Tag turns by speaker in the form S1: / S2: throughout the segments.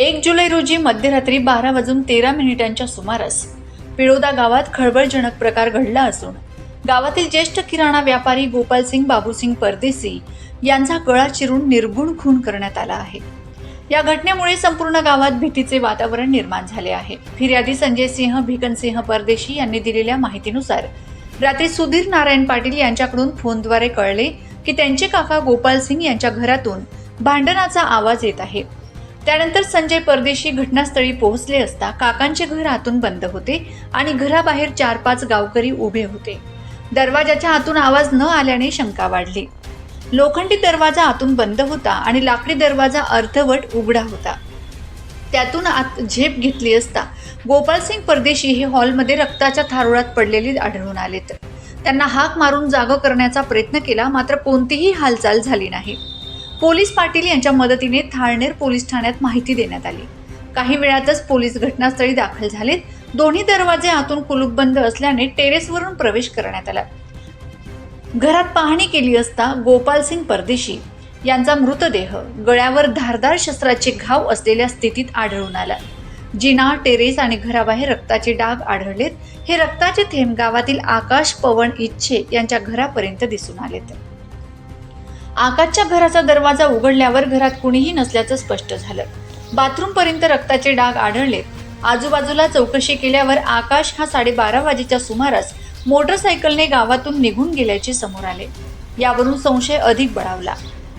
S1: एक जुलै रोजी मध्यरात्री बारा वाजून तेरा मिनिटांच्या सुमारास पिळोदा गावात खळबळजनक प्रकार घडला असून गावातील ज्येष्ठ किराणा व्यापारी गोपालसिंग बाबूसिंग परदेसी यांचा गळा चिरून निर्गुण खून करण्यात आला आहे. या घटनेमुळे संपूर्ण गावात भीतीचे वातावरण निर्माण झाले आहे. फिर्यादी संजय सिंह भिकनसिंह परदेशी यांनी दिलेल्या माहितीनुसार रात्री सुधीर नारायण पाटील यांच्याकडून फोनद्वारे कळले की त्यांचे काका गोपालसिंग यांच्या घरातून भांडणाचा आवाज येत आहे. त्यानंतर संजय परदेशी घटनास्थळी पोहोचले असता काकांचे घर आतून बंद होते आणि घराबाहेर चार पाच गावकरी उभे होते. दरवाजाच्या आतून आवाज न आल्याने शंका वाढली. लोखंडी दरवाजा आतून बंद होता आणि लाकडी दरवाजा अर्धवट उघडा होता. त्यातून आत झेप घेतली असता गोपालसिंग परदेशी हे हॉलमध्ये रक्ताच्या थारोळात पडलेले आढळून आलेत. त्यांना हाक मारून जाग करण्याचा प्रयत्न केला मात्र कोणतीही हालचाल झाली नाही. पोलीस पाटील यांच्या मदतीने थाळनेर पोलीस ठाण्यात माहिती देण्यात आली. काही वेळातच पोलीस घटनास्थळी दाखल झालेत. दोन्ही दरवाजे आतून कुलूपबंद असल्याने टेरेसवरून प्रवेश करण्यात आला. घरात पाहणी केली असता गोपालसिंग परदेशी. यांचा मृतदेह गळ्यावर धारदार शस्त्राचे घाव असलेल्या स्थितीत आढळून आला. जिना टेरेस आणि घराबाहेर रक्ताचे डाग आढळलेत. हे रक्ताचे थेंब गावातील आकाश पवन इच्छे यांच्या घरापर्यंत दिसून आलेत. आकाशच्या घराचा दरवाजा उघडल्यावर घरात कुणीही नसल्याचं स्पष्ट झालं. बाथरूम पर्यंत रक्ताचे डाग आढळले. आजूबाजूला चौकशी केल्यावर आकाश हा साडेबारा वाजेच्या सुमारास मोटरसायकलने गावातून निघून गेल्याचे समोर आले. यावरून संशय अधिक बळावला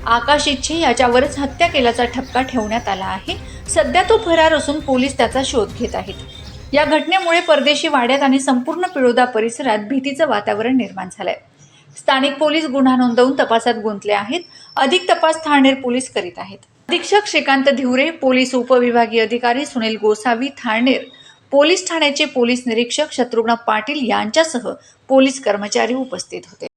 S1: आकाश इच्छे याच्यावरच हत्या केल्याचा ठपका ठेवण्यात आला आहे. सध्या तो फरार असून पोलीस त्याचा शोध घेत आहेत. या घटनेमुळे परदेशी वाड्यात आणि संपूर्ण पिळोदा परिसरात भीतीचं वातावरण निर्माण झालंय. स्थानिक पोलीस गुन्हा नोंदवून तपासात गुंतले आहेत. अधिक तपास ठाणेर पोलीस करीत आहेत. अधीक्षक श्रीकांत धिवरे पोलीस उपविभागीय अधिकारी सुनील गोसावी ठाणेर पोलीस ठाण्याचे पोलीस निरीक्षक शत्रुघ्न पाटील यांच्यासह पोलीस कर्मचारी उपस्थित होते.